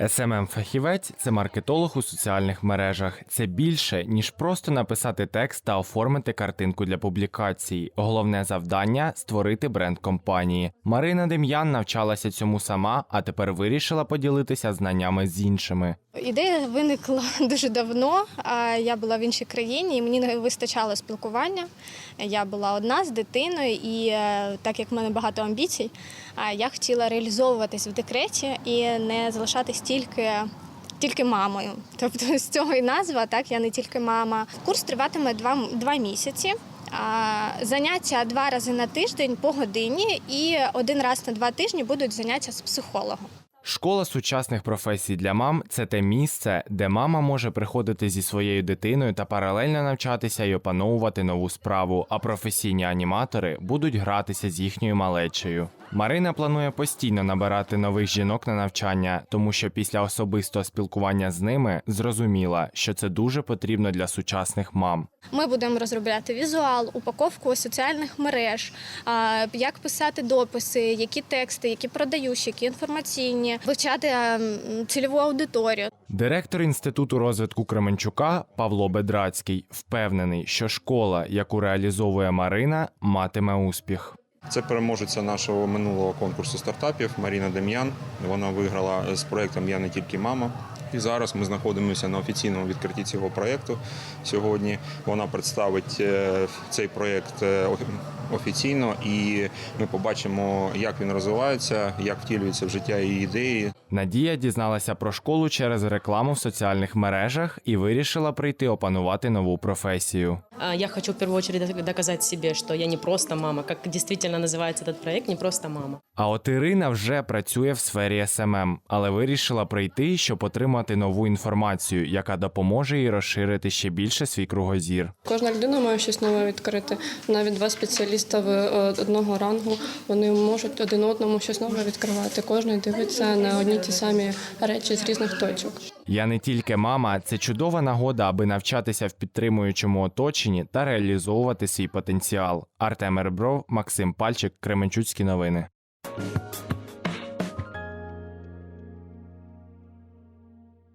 smm фахівець це маркетолог у соціальних мережах. Це більше ніж просто написати текст та оформити картинку для публікацій. Головне завдання створити бренд компанії. Марина Дем'ян навчалася цьому сама, а тепер вирішила поділитися знаннями з іншими. Ідея виникла дуже давно. Я була в іншій країні, і мені не вистачало спілкування. Я була одна з дитиною, і е, так як в мене багато амбіцій, я хотіла реалізовуватись в декреті і не залишатись тільки. Тільки мамою, тобто з цього і назва, так я не тільки мама. Курс триватиме два, два місяці. Заняття два рази на тиждень по годині, і один раз на два тижні будуть заняття з психологом. Школа сучасних професій для мам це те місце, де мама може приходити зі своєю дитиною та паралельно навчатися і опановувати нову справу, а професійні аніматори будуть гратися з їхньою малечею. Марина планує постійно набирати нових жінок на навчання, тому що після особистого спілкування з ними зрозуміла, що це дуже потрібно для сучасних мам. Ми будемо розробляти візуал, упаковку соціальних мереж, як писати дописи, які тексти, які продаючі, які інформаційні, вивчати цільову аудиторію. Директор інституту розвитку Кременчука Павло Бедрацький впевнений, що школа, яку реалізовує Марина, матиме успіх. Це переможеця нашого минулого конкурсу стартапів Маріна Дем'ян. Вона виграла з проєктом Я не тільки мама. І зараз ми знаходимося на офіційному відкритті цього проєкту. Сьогодні вона представить е, цей проєкт е, офіційно, і ми побачимо, як він розвивається, як втілюються в життя її ідеї. Надія дізналася про школу через рекламу в соціальних мережах і вирішила прийти опанувати нову професію. Я хочу в первую очередь доказать себе, что я не просто мама, как действительно называется этот проект, не просто мама. А от Ірина вже працює в сфері СММ, але вирішила прийти, щоб отримати нову інформацію, яка допоможе їй розширити ще більше свій кругозір. Кожна людина має щось нове відкрити. Навіть два спеціаліста в е, одного рангу вони можуть один одному щось нове відкривати. Кожен дивиться на одні ті самі речі з різних точок. Я не тільки мама, це чудова нагода, аби навчатися в підтримуючому оточенні та реалізовувати свій потенціал. Артем Ребров, Максим Пальчик, Кременчуцькі новини.